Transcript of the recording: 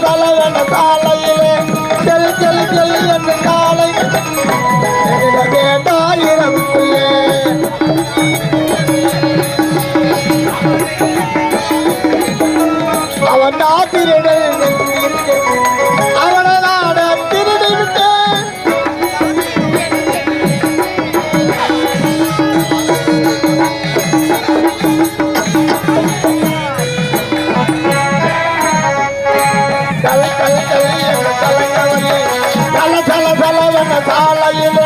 தலை என்ற காலையிலே செல் செல் செல் என்ற காலை கேட்டாயிரம் அவன் நாட்டிலே Hallelujah.